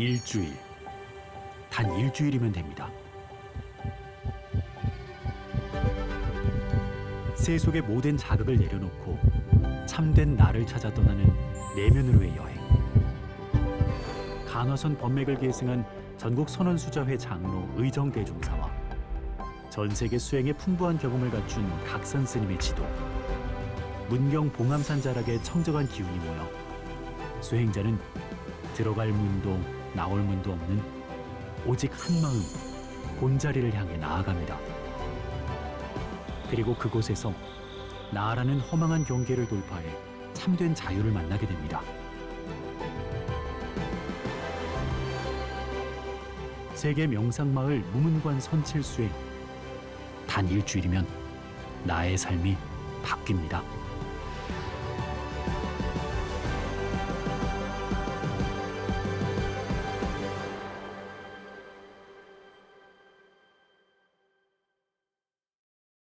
일주일. 단 일주일이면 됩니다. 세속의 모든 자극을 내려놓고 참된 나를 찾아 떠나는 내면으로의 여행. 간화선 법맥을 계승한 전국 선원수자회 장로 의정 대종사와 전 세계 수행의 풍부한 경험을 갖춘 각선 스님의 지도. 문경 봉암산 자락의 청정한 기운이 모여 수행자는 들어갈 문도 나올 문도 없는 오직 한 마음 본자리를 향해 나아갑니다. 그리고 그곳에서 나라는 허망한 경계를 돌파해 참된 자유를 만나게 됩니다. 세계 명상마을 무문관 선칠 수행 단 일주일이면 나의 삶이 바뀝니다.